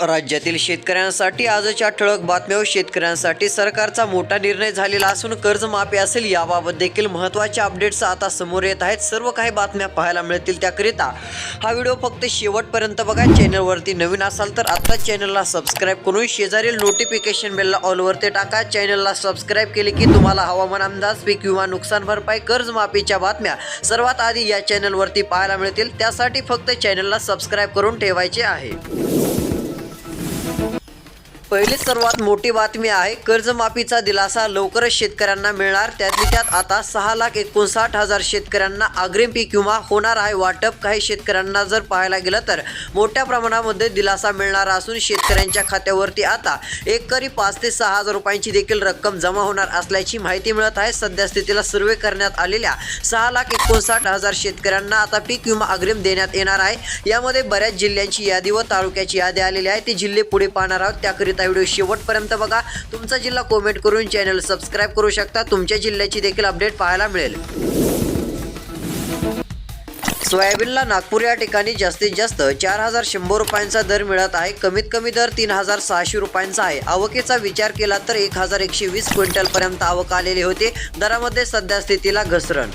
राज्यातील शेतकऱ्यांसाठी आजच्या ठळक बातम्या शेतकऱ्यांसाठी सरकारचा मोठा निर्णय झालेला असून कर्जमाफी असेल याबाबत देखील महत्त्वाच्या अपडेट्स आता समोर येत आहेत. सर्व काही बातम्या पाहायला मिळतील त्याकरिता हा व्हिडिओ फक्त शेवटपर्यंत बघा. चॅनलवरती नवीन असाल तर आत्ताच चॅनलला सबस्क्राईब करून शेजारील नोटिफिकेशन बेलला ऑलवरती टाका. चॅनलला सबस्क्राईब केले की तुम्हाला हवामान अंदाज पीक किंवा नुकसान भरपाई कर्जमाफीच्या बातम्या सर्वात आधी या चॅनलवरती पाहायला मिळतील. त्यासाठी फक्त चॅनलला सबस्क्राईब करून ठेवायचे आहे. पहिली सर्वात मोठी बातमी आहे कर्जमाफीचा दिलासा लवकरच शेतकऱ्यांना मिळणार. त्यातली त्यात आता सहा लाख एकोणसाठ हजार शेतकऱ्यांना अग्रिम पीक विमा होणार आहे. वाटप काही शेतकऱ्यांना जर पाहायला गेलं तर मोठ्या प्रमाणामध्ये दिलासा मिळणार असून शेतकऱ्यांच्या खात्यावरती आता एकरी पाच ते सहा हजार रुपयांची देखील रक्कम जमा होणार असल्याची माहिती मिळत आहे. सध्या स्थितीला सर्वे करण्यात आलेल्या सहा लाख एकोणसाठ हजार शेतकऱ्यांना आता पीक विमा अग्रिम देण्यात येणार आहे. यामध्ये बऱ्याच जिल्ह्यांची यादी व तालुक्याची यादी आलेली आहे. ती जिल्हे पुढे पाहणार आहोत. त्याकरिता व्हिडिओ शेवटपर्यंत बघा. तुमचा जिल्हा कॉमेंट करून चॅनल सबस्क्राईब करू शकता. तुमच्या जिल्ह्याची देखील अपडेट पाहायला मिळेल. सोयाबीनला नागपूर या ठिकाणी जास्तीत जास्त चार हजार शंभर रुपयांचा दर मिळत आहे. कमीत कमी दर तीन हजार सहाशे रुपयांचा आहे. आवकेचा विचार केला तर एक हजार एकशे वीस क्विंटलपर्यंत आवक आलेली होती. दरामध्ये सध्या स्थितीला घसरण.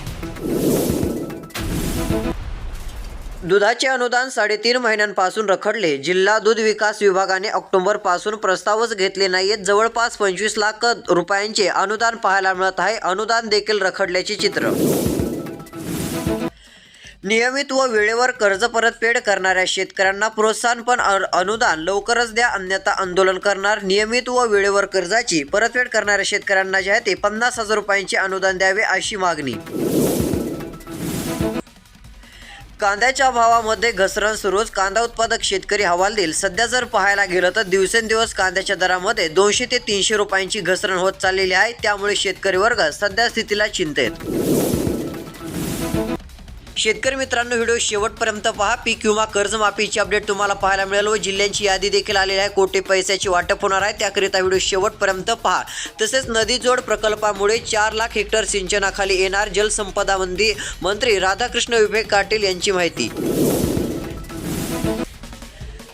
दुधाचे अनुदान साडेतीन महिन्यांपासून रखडले. जिल्हा दूध विकास विभागाने ऑक्टोबरपासून प्रस्तावच घेतले नाहीयेत. जवळपास पंचवीस लाख रुपयांचे अनुदान पाहायला मिळत आहे. अनुदान देखील रखडल्याचे चित्र. नियमित व वेळेवर कर्ज परतफेड करणाऱ्या शेतकऱ्यांना प्रोत्साहन पण अ- अनुदान लवकरच द्या अन्यथा आंदोलन करणार. नियमित व वेळेवर कर्जाची परतफेड करणाऱ्या शेतकऱ्यांना जे आहे ते पन्नास हजार रुपयांचे अनुदान द्यावे अशी मागणी. कांद्याच्या भावामध्ये घसरण सुरूच. कांदा उत्पादक शेतकरी हवाल देईल सध्या जर पाहायला गेलं तर दिवसेंदिवस कांद्याच्या दरामध्ये दोनशे ते तीनशे रुपयांची घसरण होत चाललेली आहे. त्यामुळे शेतकरी वर्ग सध्या स्थितीला चिंतेत. शेतकरी मित्रांनो व्हिडिओ शेवटपर्यंत पहा. पीक विमा कर्जमाफीची अपडेट तुम्हाला पाहायला मिळेल व जिल्ह्यांची यादी देखील आलेली आहे. कोटे पैशाची वाटप होणार आहे. त्याकरिता व्हिडिओ शेवटपर्यंत पहा. तसेच नदी जोड प्रकल्पामुळे चार लाख हेक्टर सिंचनाखाली येणार जलसंपदा मंदी मंत्री राधाकृष्ण विवेक पाटील यांची माहिती.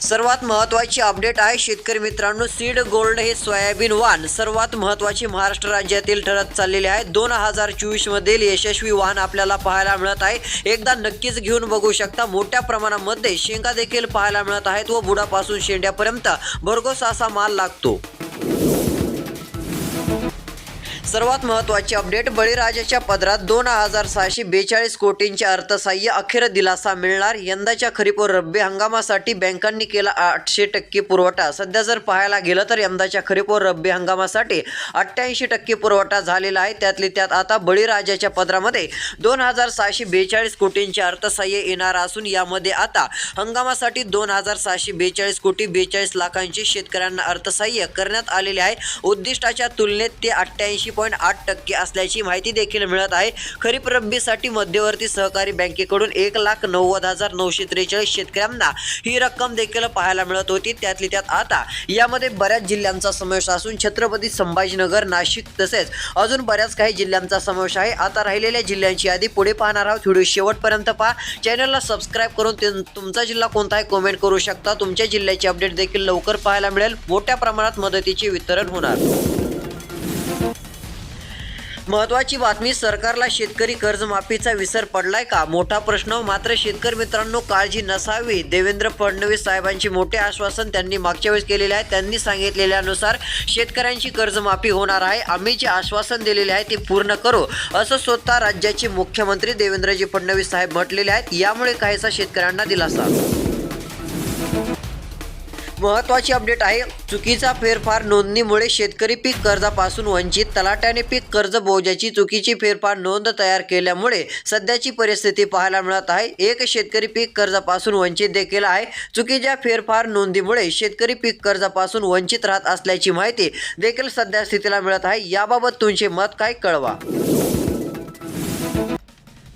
सर्वात महत्त्वाची अपडेट आहे शेतकरी मित्रांनो सीड गोल्ड हे सोयाबीन वाण सर्वात महत्त्वाचे महाराष्ट्र राज्यातील ठरत चाललेले आहे. दोन हजार चोवीसमधील यशस्वी वाहन आपल्याला पाहायला मिळत आहे. एकदा नक्कीच घेऊन बघू शकता मोठ्या प्रमाणामध्ये शेंगा देखील पाहायला मिळत आहेत व बुडापासून शेंड्यापर्यंत भरघोस असा माल लागतो. सर्वात महत्त्वाची अपडेट बळीराजाच्या पदरात दोन हजार सहाशे बेचाळीस कोटींचे अर्थसहाय्य अखेर दिलासा मिळणार. यंदाच्या खरीप व रब्बी हंगामासाठी बँकांनी केला आठशे टक्के पुरवठा. सध्या जर पाहायला गेलं तर यंदाच्या खरीप व रब्बी हंगामासाठी अठ्ठ्याऐंशी टक्के पुरवठा झालेला आहे. त्यातली त्यात आता बळीराजाच्या पदरामध्ये दोन हजार सहाशे बेचाळीस कोटींचे अर्थसहाय्य येणार असून यामध्ये आता हंगामासाठी दोन हजार सहाशे बेचाळीस कोटी बेचाळीस लाखांचे शेतकऱ्यांना अर्थसहाय्य करण्यात आलेले आहे. उद्दिष्टाच्या तुलनेत ते अठ्ठ्याऐंशी पॉईंट आठ टक्के असल्याची माहिती देखील मिळत आहे. खरीप रब्बीसाठी मध्यवर्ती सहकारी बँकेकडून एक लाख नव्वद हजार नऊशे त्रेचाळीस शेतकऱ्यांना ही रक्कम देखील पाहायला मिळत होती. त्यातली त्यात आता यामध्ये बऱ्याच जिल्ह्यांचा समावेश असून छत्रपती संभाजीनगर नाशिक तसेच अजून बऱ्याच काही जिल्ह्यांचा समावेश आहे. आता राहिलेल्या जिल्ह्यांची यादी पुढे पाहणार आहोत. व्हिडिओ शेवटपर्यंत पहा. चॅनलला सबस्क्राईब करून तुमचा जिल्हा कोणता आहे कमेंट करू शकता. तुमच्या जिल्ह्याची अपडेट देखील लवकर पाहायला मिळेल. मोठ्या प्रमाणात मदतीचे वितरण होणार. महत्वाची बातमी सरकारला शेतकरी कर्जमाफीचा विसर पडलाय का? मोठा प्रश्न मात्र शेतकरी मित्रांनो काळजी नसावी. देवेंद्र फडणवीस साहेबांचे मोठे आश्वासन त्यांनी मागच्या वेळेस केलेले आहे. त्यांनी सांगितलेल्यानुसार शेतकऱ्यांची कर्जमाफी होणार आहे. आम्ही जे आश्वासन दिलेले आहे ते पूर्ण करू असं स्वतः राज्याचे मुख्यमंत्री देवेंद्रजी फडणवीस साहेब म्हटलेले आहेत. यामुळे काहीसा शेतकऱ्यांना दिलासा. महत्वाची अपडेट आहे चुकीचा फेरफार नोंदणीमुळे शेतकरी पीक कर्जापासून वंचित तलाट्याने पीक कर्ज बोजाची चुकीची फेरफार नोंद तयार केल्यामुळे सध्याची परिस्थिती पाहायला मिळत आहे. एक शेतकरी पीक कर्जापासून वंचित देखील आहे. चुकीच्या फेरफार नोंदीमुळे शेतकरी पीक कर्जापासून वंचित राहत असल्याची माहिती देखील सध्या स्थितीला मिळत आहे. याबाबत तुमचे मत काय कळवा.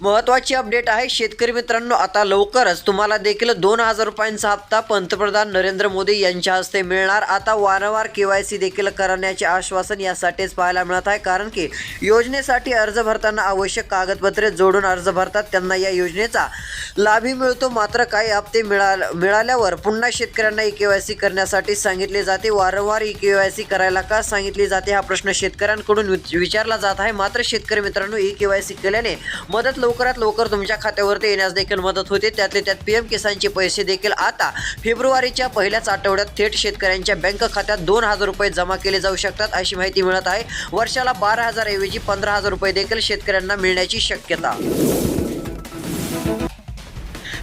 महत्त्वाची अपडेट आहे शेतकरी मित्रांनो आता लवकरच तुम्हाला देखील दोन हजार रुपयांचा हप्ता पंतप्रधान नरेंद्र मोदी यांच्या हस्ते मिळणार. आता वारंवार के वाय सी देखील करण्याचे आश्वासन यासाठीच पाहायला मिळत आहे कारण की योजनेसाठी अर्ज भरताना आवश्यक कागदपत्रे जोडून अर्ज भरतात. त्यांना या योजनेचा लाभही मिळतो. मात्र काही हप्ते मिळा मिळाल्यावर पुन्हा शेतकऱ्यांना ई के वाय सी करण्यासाठी सांगितले जाते. वारंवार ई के वाय सी करायला का सांगितली जाते हा प्रश्न शेतकऱ्यांकडून विच- विचारला जात आहे. मात्र शेतकरी मित्रांनो ई के वाय सी केल्याने मदत लवकरात लवकर तुमच्या खात्यावरती येण्यास देखील मदत होते. त्यातले त्यात पी एम किसानचे पैसे देखील आता फेब्रुवारीच्या पहिल्याच आठवड्यात थेट शेतकऱ्यांच्या बँक खात्यात दोन हजार रुपये जमा केले जाऊ शकतात अशी माहिती मिळत आहे. वर्षाला बारा हजार ऐवजी पंधरा हजार रुपये देखील शेतकऱ्यांना मिळण्याची शक्यता.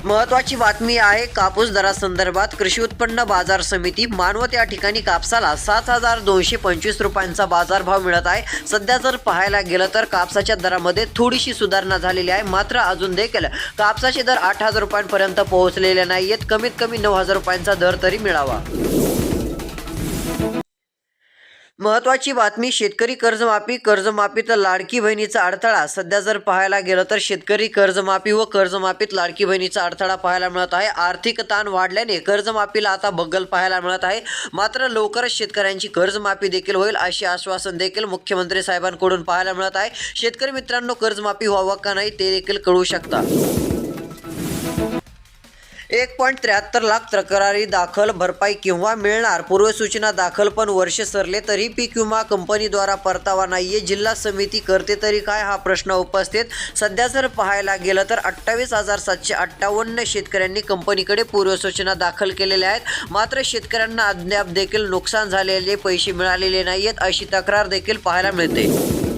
महत्वाची बातमी आहे कापूस दरासंदर्भात कृषी उत्पन्न बाजार समिती मानवत या ठिकाणी कापसाला सात हजार दोनशे पंचवीस रुपयांचा बाजारभाव मिळत आहे. सध्या जर पाहायला गेलं तर कापसाच्या दरामध्ये थोडीशी सुधारणा झालेली आहे. मात्र अजून देखील कापसाचे दर आठ हजार रुपयांपर्यंत पोहोचलेले नाही आहेत कमीत कमी नऊ हजार रुपयांचा दर तरी मिळावा. महत्वाची बातमी शेतकरी कर्जमाफी कर्जमाफीत लाडकी बहिणीचा अडथळा. सध्या जर पाहायला गेलं तर शेतकरी कर्जमाफी व कर्जमाफीत लाडकी बहिणीचा अडथळा पाहायला मिळत आहे. आर्थिक ताण वाढल्याने कर्जमाफीला आता बग्गल पाहायला मिळत आहे. मात्र लवकरच शेतकऱ्यांची कर्जमाफी देखील होईल असे आश्वासन देखील मुख्यमंत्री साहेबांकडून पाहायला मिळत आहे. शेतकरी मित्रांनो कर्जमाफी व्हावं का नाही ते देखील कळू शकता. एक पॉईंट त्र्याहत्तर लाख तक्रारी दाखल भरपाई किंवा मिळणार. पूर्वसूचना दाखल पण वर्ष सरले तरी पीक विमा कंपनीद्वारा परतावा नाहीये. जिल्हा समिती करते तरी काय? हा प्रश्न उपस्थित. सध्या जर पाहायला गेलं तर अठ्ठावीस हजार सातशे अठ्ठावन्न शेतकऱ्यांनी कंपनीकडे पूर्वसूचना दाखल केलेल्या आहेत. मात्र शेतकऱ्यांना अद्याप देखील नुकसान झालेले पैसे मिळालेले नाही आहेत अशी तक्रार देखील पाहायला मिळते.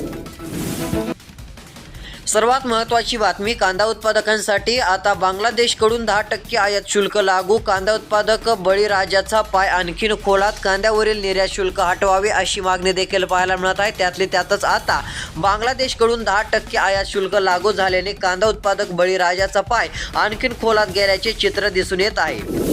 सर्वात महत्त्वाची बातमी कांदा उत्पादकांसाठी. आता बांगलादेशकडून दहा टक्के आयात शुल्क लागू. कांदा उत्पादक बळीराजाचा पाय आणखीन खोलात. कांद्यावरील निर्यात शुल्क हटवावे अशी मागणी देखील पाहायला मिळत आहे. त्यातली त्यातच आता बांगलादेशकडून दहा टक्के आयात शुल्क लागू झाल्याने कांदा उत्पादक बळीराजाचा पाय आणखीन खोलात गेल्याचे चित्र दिसून येत आहे.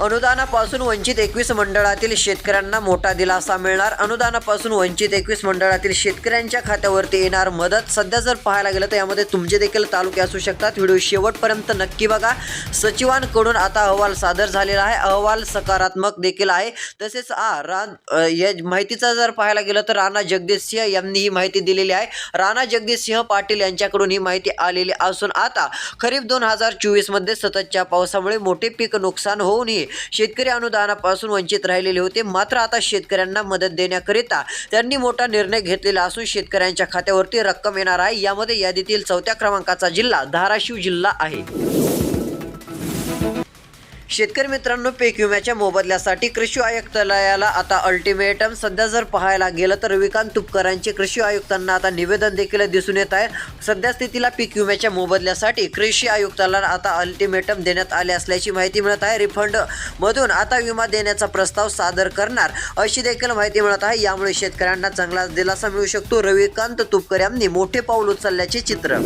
अनुदानापासून वंचित एकवीस मंडळातील शेतकऱ्यांना मोठा दिलासा मिळणार. अनुदानापासून वंचित एकवीस मंडळातील शेतकऱ्यांच्या खात्यावरती येणार मदत. सध्या जर पाहायला गेलं तर यामध्ये तुमचे देखील तालुके असू शकतात. व्हिडिओ शेवटपर्यंत नक्की बघा. सचिवांकडून आता अहवाल सादर झालेला आहे. अहवाल सकारात्मक देखील आहे. तसेच आ रान या माहितीचा जर पाहायला गेलं तर राणा जगदीश सिंह यांनी ही माहिती दिलेली आहे. राणा जगदीश सिंह पाटील यांच्याकडून ही माहिती आलेली असून आता खरीप दोन हजार चोवीसमध्ये सततच्या पावसामुळे मोठे पीक नुकसान होऊनही शेतकरी अनुदानापासून वंचित राहिलेले होते. मात्र आता शेतकऱ्यांना मदत देण्याकरिता त्यांनी मोठा निर्णय घेतलेला असून शेतकऱ्यांच्या खात्यावरती रक्कम येणार आहे. यामध्ये यादीतील चौथ्या क्रमांकाचा जिल्हा धाराशिव जिल्हा आहे. शेतकरी मित्रांनो पीक विम्याच्या मोबदल्यासाठी कृषी आयुक्तालयाला आता अल्टिमेटम सध्या जर पाहायला गेलं तर रविकांत तुपकरांचे कृषी आयुक्तांना आता निवेदन देखील दिसून येत आहे. सध्या स्थितीला पीक विम्याच्या मोबदल्यासाठी कृषी आयुक्ताला आता अल्टिमेटम देण्यात आले असल्याची माहिती मिळत आहे. रिफंड मधून आता विमा देण्याचा प्रस्ताव सादर करणार अशी देखील माहिती मिळत आहे. यामुळे शेतकऱ्यांना चांगला दिलासा मिळू शकतो. रविकांत तुपकर यांनी मोठे पाऊल उचलल्याचे चित्र.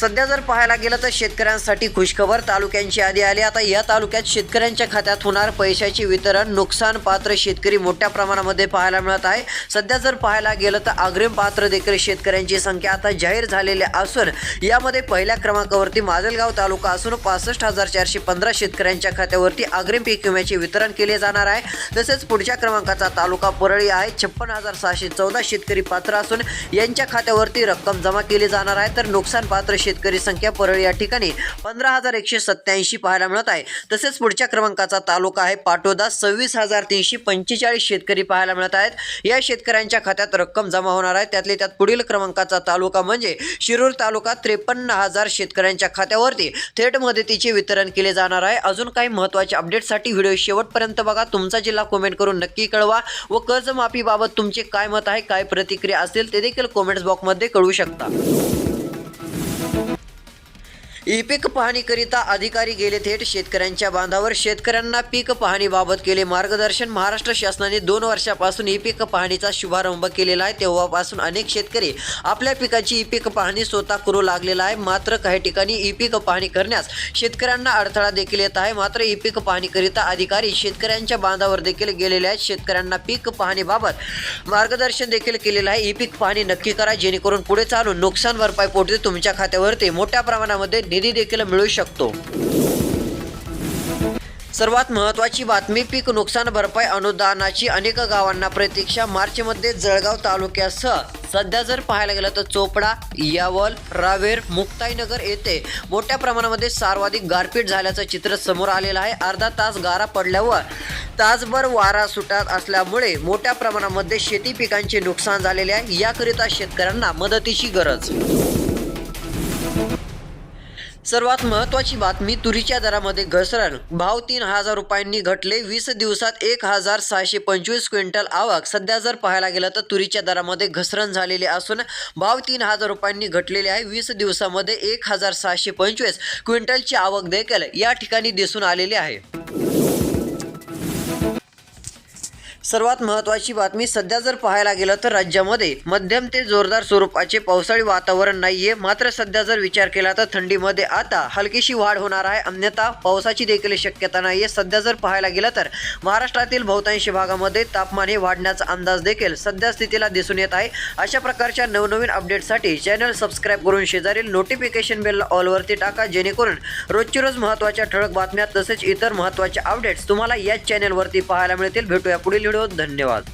सध्या जर पाहायला गेलं तर शेतकऱ्यांसाठी खुशखबर तालुक्यांची यादी आली. आता या तालुक्यात शेतकऱ्यांच्या खात्यात होणार पैशाचे वितरण नुकसान पात्र शेतकरी मोठ्या प्रमाणामध्ये पाहायला मिळत आहे. सध्या जर पाहायला गेलं तर अग्रिम पात्र देखील शेतकऱ्यांची संख्या आता जाहीर झालेली असून यामध्ये पहिल्या क्रमांकावरती माजलगाव तालुका असून पासष्ट हजार चारशे पंधरा शेतकऱ्यांच्या खात्यावरती अग्रिम पीक विम्याचे वितरण केले जाणार आहे. तसेच पुढच्या क्रमांकाचा तालुका परळी आहे. छप्पन हजार सहाशे चौदा शेतकरी पात्र असून यांच्या खात्यावरती रक्कम जमा केली जाणार आहे. तर नुकसान पात्र शेतकरी संख्या परळी या ठिकाणी पंधरा हजार एकशे सत्याऐंशी पाहायला मिळत आहे. तसेच पुढच्या क्रमांकाचा तालुका आहे पाटोदा. सव्वीस हजार तीनशे पंचेचाळीस शेतकरी पाहायला मिळत आहेत. या शेतकऱ्यांच्या खात्यात रक्कम जमा होणार आहे. त्यातले त्यात पुढील क्रमांकाचा तालुका म्हणजे शिरूर तालुका त्रेपन्न हजार शेतकऱ्यांच्या खात्यावरती थेट मदतीचे वितरण केले जाणार आहे. अजून काही महत्त्वाच्या अपडेटसाठी व्हिडिओ शेवटपर्यंत बघा. तुमचा जिल्हा कमेंट करून नक्की कळवा व कर्जमाफीबाबत तुमचे काय मत आहे काय प्रतिक्रिया असेल ते देखील कमेंट्स बॉक्समध्ये कळू शकता. ई पीक पाहणीकरिता अधिकारी गेले थेट शेतकऱ्यांच्या बांधावर. शेतकऱ्यांना पीक पाहणीबाबत केले मार्गदर्शन. महाराष्ट्र शासनाने दोन वर्षापासून ई पीक पाहणीचा शुभारंभ केलेला आहे. तेव्हापासून अनेक शेतकरी आपल्या पिकाची ई पीक पाहणी स्वतः करू लागलेला आहे. मात्र काही ठिकाणी ई पीक पाहणी करण्यास शेतकऱ्यांना अडथळा देखील येत आहे. मात्र ई पीक पाहणीकरिता अधिकारी शेतकऱ्यांच्या बांधावर देखील गेलेले आहेत. शेतकऱ्यांना पीक पाहणीबाबत मार्गदर्शन देखील केलेलं आहे. ई पीक पाहणी नक्की करा जेणेकरून पुढे चालून नुकसान भरपाई पोटी तुमच्या खात्यावरती मोठ्या प्रमाणामध्ये निधी देखील मिळू शकतो. सर्वात महत्त्वाची बातमी पीक नुकसान भरपाई अनुदानाची अनेक गावांना प्रतीक्षा मार्चमध्ये जळगाव तालुक्यासह सध्या जर पाहायला गेलं तर चोपडा यावल रावेर मुक्ताईनगर येथे मोठ्या प्रमाणामध्ये सर्वाधिक गारपीट झाल्याचं चित्र समोर आलेलं आहे. अर्धा तास गारा पडल्यावर तासभर वारा सुटत असल्यामुळे मोठ्या प्रमाणामध्ये शेती पिकांचे नुकसान झालेले आहे. याकरिता शेतकऱ्यांना मदतीची गरज सर्वात महत्त्वाची बातमी तुरीच्या दरामध्ये घसरण. भाव तीन हजार रुपयांनी घटले. वीस दिवसात एक हजार सहाशे पंचवीस क्विंटल आवक. सध्या जर पाहायला गेलं तर तुरीच्या दरामध्ये घसरण झालेली असून भाव तीन हजार रुपयांनी घटलेले आहे. वीस दिवसामध्ये एक हजार सहाशे पंचवीस क्विंटलची आवक देखील या ठिकाणी दिसून आलेली आहे. सर्वात महत्त्वाची बातमी सध्या जर पाहायला गेलं तर राज्यामध्ये मध्यम ते जोरदार स्वरूपाचे पावसाळी वातावरण नाहीये. मात्र सध्या जर विचार केला तर थंडीमध्ये आता हलकीशी वाढ होणार आहे. अन्यथा पावसाची देखील शक्यता नाहीये. सध्या जर पाहायला गेलं तर महाराष्ट्रातील बहुतांशी भागामध्ये तापमान हे वाढण्याचा अंदाज देखील सध्या स्थितीला दिसून येत आहे. अशा प्रकारच्या नवनवीन अपडेटसाठी चॅनल सबस्क्राईब करून शेजारील नोटिफिकेशन बेल ऑलवरती टाका. जेणेकरून रोजची रोज महत्त्वाच्या ठळक बातम्या तसेच इतर महत्त्वाच्या अपडेट्स तुम्हाला याच चॅनलवरती पाहायला मिळतील. भेटूया पुढील व्हिडिओ धन्यवाद.